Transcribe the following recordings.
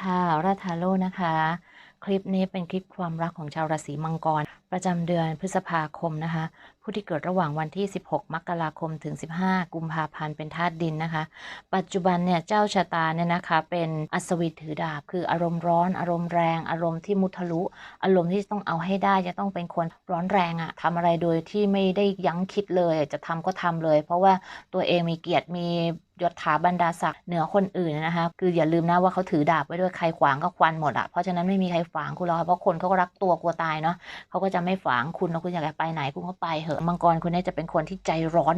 ค่ะ ราทารุนะคะ คลิปนี้เป็นคลิปความรักของชาวราศีมังกร ประจำเดือนพฤษภาคมนะคะ ผู้ที่เกิดระหว่างวันที่ 16 มกราคมถึง 15 กุมภาพันธ์เป็นธาตุดินนะคะ ปัจจุบันเนี่ยเจ้าชะตาเนี่ยนะคะ เป็นอัศวินถือดาบ คืออารมณ์ร้อน อารมณ์แรง อารมณ์ที่มุทะลุ อารมณ์ที่ต้องเอาให้ได้จะต้องเป็นคนร้อนแรงอะทำอะไรโดยที่ไม่ได้ยั้งคิดเลย จะทำก็ทำเลย เพราะว่าตัวเองมีเกียรติมี ยศถาบรรดาศักดิ์เหนือคนอื่นนะคะคืออย่าลืมนะว่าเขาถือดาบไว้ด้วยใครขวางก็ควันหมดอะเพราะฉะนั้นไม่มีใครขวางคุณหรอกเพราะคนเขาก็รักตัวกลัวตายเนาะเขาก็จะไม่ขวางคุณแล้วคุณอยากไปไหนคุณก็ไปเหอะมังกรคุณเนี่ยจะเป็นคนที่ใจร้อน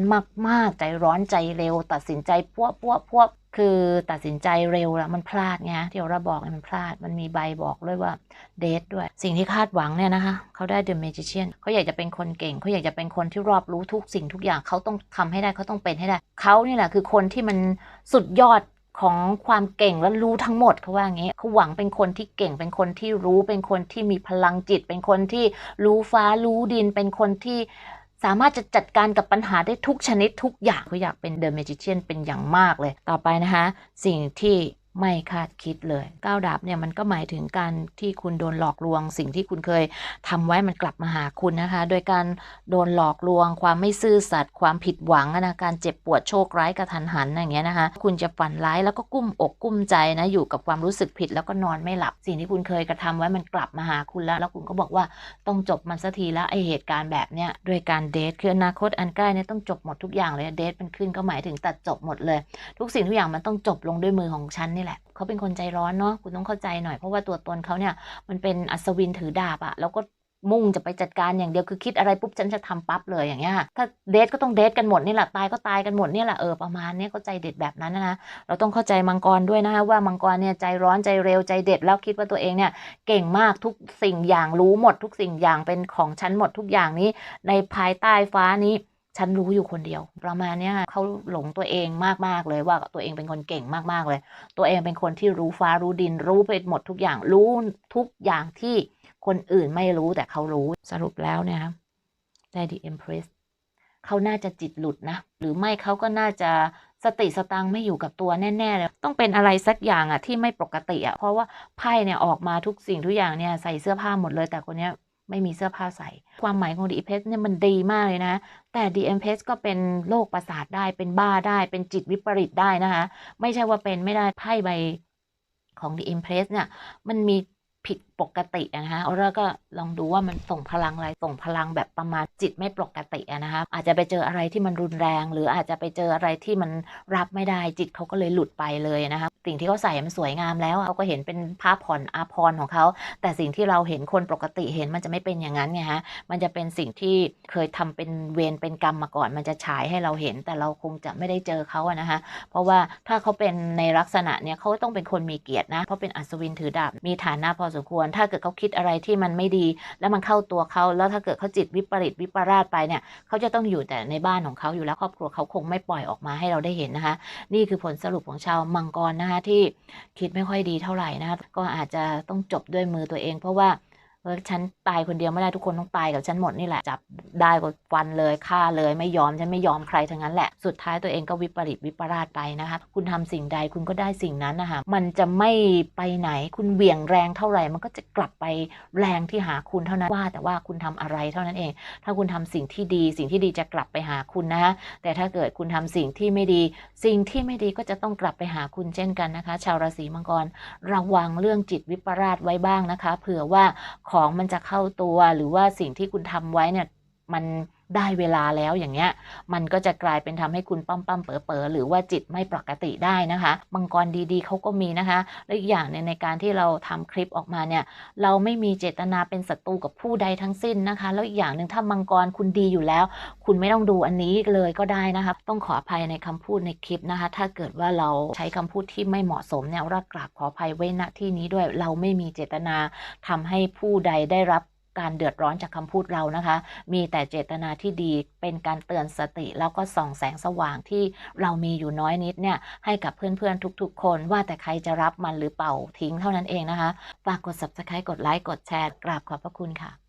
มากๆ ใจร้อนใจเร็ว ตัดสินใจพวกพวกพวก คือตัดสินใจเร็วแล้วมันพลาดไงที่เราบอกเนี่ยมันพลาดมันมีใบบอกด้วยว่าเดทด้วย สิ่งที่คาดหวังเนี่ยนะคะเขาได้ The Magician เขาอยากจะเป็นคนเก่งเขาอยากจะเป็นคนที่รอบรู้ทุกสิ่งทุกอย่างเขาต้องทำให้ได้เขาต้องเป็นให้ได้เขานี่แหละคือคนที่มันสุดยอดของความเก่งและรู้ทั้งหมดเขาว่าอย่างนี้เขาหวังเป็นคนที่เก่งเป็นคนที่รู้เป็นคนที่มีพลังจิต เป็นคนที่รู้ฟ้ารู้ดินเป็นคนที่ สามารถจะจัดการกับปัญหาได้ทุกชนิดทุกอย่างเขาอยากเป็นเดอะเมจิเชียนเป็นอย่างมากเลย ต่อไปนะคะ สิ่งที่ ไม่คาดคิดเลยก้าวดาบเนี่ยมันก็หมายถึงการที่คุณโดนหลอกลวง สิ่งที่คุณเคยทำไว้มันกลับมาหาคุณนะคะ โดยการโดนหลอกลวง ความไม่ซื่อสัตย์ความผิดหวังนะการเจ็บปวดโชคร้ายกระทันหันอย่างเงี้ยนะคะ คุณจะฝันร้ายแล้วก็กุ้มอกกุ้มใจนะอยู่กับความรู้สึกผิดแล้วก็นอนไม่หลับ สิ่งที่คุณเคยกระทำไว้มันกลับมาหาคุณแล้ว แล้วคุณก็บอกว่าต้องจบมันสักทีแล้วไอเหตุการณ์แบบเนี้ยด้วยการเดทคืออนาคตอันใกล้เนี่ยต้องจบหมดทุกอย่างเลยเดทเป็นขึ้นก็หมายถึงตัดจบหมดเลย ทุกสิ่งทุกอย่างมันต้องจบลงด้วยมือของฉันนี่ เขาเป็นคนใจร้อนเนาะคุณต้องเข้าใจหน่อยเพราะว่าตัวตนเขาเนี่ยมันเป็นอัศวินถือดาบอะแล้วก็มุ่งจะไปจัดการอย่างเดียวคือคิดอะไรปุ๊บฉันจะทำปั๊บเลยอย่างเงี้ยถ้าเดทก็ต้องเดทกันหมดนี่แหละตายก็ตายกันหมดนี่แหละเออประมาณนี้เข้าใจเด็ดแบบนั้นนะเราต้องเข้าใจมังกรด้วยนะคะว่ามังกรเนี่ยใจร้อนใจเร็วใจเด็ดแล้วคิดว่าตัวเองเนี่ยเก่งมากทุกสิ่งอย่างรู้หมดทุกสิ่งอย่างเป็นของฉันหมดทุกอย่างนี้ในภายใต้ฟ้านี้ ฉันรู้อยู่คนเดียว ประมาณนี้เขาหลงตัวเองมากๆเลยว่าตัวเองเป็นคนเก่งมากๆเลย ตัวเองเป็นคนที่รู้ฟ้ารู้ดิน รู้ไปหมดทุกอย่างรู้ทุกอย่างที่คนอื่นไม่รู้แต่เขารู้สรุปแล้วเนี่ยครับได้ดีเอ็มเพรสเขาน่าจะจิตหลุดนะ หรือไม่เขาก็น่าจะสติสตังไม่อยู่กับตัวแน่ๆเลยต้องเป็นอะไรสักอย่างอะที่ไม่ปกติอะเพราะว่าไพ่เนี่ยออกมาทุกสิ่งทุกอย่างเนี่ยใส่เสื้อผ้าหมดเลยแต่คนเนี้ย ไม่มีเสื้อผ้าใส่ ความหมายของดีเพสเนี่ยมันดีมากเลยนะ แต่ดีเอ็มเพสก็เป็นโรคประสาทได้เป็นบ้าได้เป็นจิตวิปริตได้นะคะ ไม่ใช่ว่าเป็นไม่ได้ไพ่ใบของดีเอ็มเพสเนี่ยมันมีผิดปกตินะคะแล้วก็ลองดูว่ามันส่งพลังอะไรส่งพลังแบบประมาณจิตไม่ปกตินะคะอาจจะไปเจออะไรที่มันรุนแรง หรืออาจจะไปเจออะไรที่มันรับไม่ได้จิตเขาก็เลยหลุดไปเลยนะคะสิ่งที่เขาใส่มันสวยงามแล้วเขาก็เห็นเป็นภาพผ่อนอาพรของเขา แต่สิ่งที่เราเห็นคนปกติเห็นมันจะไม่เป็นอย่างนั้นไงฮะมันจะเป็นสิ่งที่เคยทำเป็นเวรเป็นกรรมมาก่อน มันจะฉายให้เราเห็น แต่เราคงจะไม่ได้เจอเขาอะนะคะเพราะว่าถ้าเขาเป็นในลักษณะเนี้ยเขาต้องเป็นคนมีเกียรตินะเพราะเป็นอัศวินถือดาบมีฐานะพอสมควรถ้าเกิดเขาคิดอะไรที่มันไม่ดี แล้วมันเข้าตัวเขาแล้วถ้าเกิดเขาจิตวิปริตวิปราชไปเนี่ยเขาจะต้องอยู่แต่ในบ้านของเขาอยู่แล้วครอบครัวเขาคงไม่ปล่อยออกมาให้เราได้เห็นนะคะ นี่คือผลสรุปของชาวมังกรนะคะที่คิดไม่ค่อยดีเท่าไหร่นะคะก็อาจจะต้องจบด้วยมือตัวเอง เพราะว่า เออฉันตายคนเดียวไม่ได้ทุกคนต้องตายกับฉันหมดนี่แหละ จับได้ก็ฟันเลยฆ่าเลยไม่ยอมฉันไม่ยอมใครทั้งนั้นแหละสุดท้ายตัวเองก็วิปริตวิปราชไปนะคะ คุณทำสิ่งใดคุณก็ได้สิ่งนั้นนะคะมันจะไม่ไปไหนคุณเบี่ยงแรงเท่าไหร่ มันก็จะกลับไปแรงที่หาคุณเท่านั้นว่า แต่ว่าคุณทำอะไรเท่านั้นเอง ถ้าคุณทำสิ่งที่ดี สิ่งที่ดีจะกลับไปหาคุณนะคะแต่ถ้าเกิดคุณทำสิ่งที่ไม่ดี สิ่งที่ไม่ดีก็จะต้องกลับไปหาคุณเช่นกันนะคะ ชาวราศีมังกร ระวังเรื่องจิตวิปราชไว้บ้างนะคะ เผื่อว่าขของมันจะเข้าตัว หรือว่าสิ่งที่คุณทำไว้เนี่ยมัน ได้เวลาแล้วอย่างเงี้ย มันก็จะกลายเป็นทำให้คุณปั้มปั้มเป๋อเป๋อหรือว่าจิตไม่ปกติได้นะคะมังกรดีๆเขาก็มีนะคะ และอีกอย่างเนี่ยในการที่เราทำคลิปออกมาเนี่ย เราไม่มีเจตนาเป็นศัตรูกับผู้ใดทั้งสิ้นนะคะ แล้วอีกอย่างหนึ่งถ้ามังกรคุณดีอยู่แล้ว คุณไม่ต้องดูอันนี้เลยก็ได้นะคะ ต้องขออภัยในคำพูดในคลิปนะคะ ถ้าเกิดว่าเราใช้คำพูดที่ไม่เหมาะสมเนี่ยรักกราบขออภัยไว้ณที่นี้ด้วย เราไม่มีเจตนาทำให้ผู้ใดได้รับ การเดือดร้อนจากคำพูดเรานะคะ มีแต่เจตนาที่ดีเป็นการเตือนสติแล้วก็ส่องแสงสว่างที่เรามีอยู่น้อยนิดเนี่ยให้กับเพื่อนๆทุกๆ คนว่าแต่ใครจะรับมันหรือเป่าทิ้งเท่านั้นเองนะคะฝากกด subscribe กดไลค์กดแชร์กราบขอบพระคุณค่ะ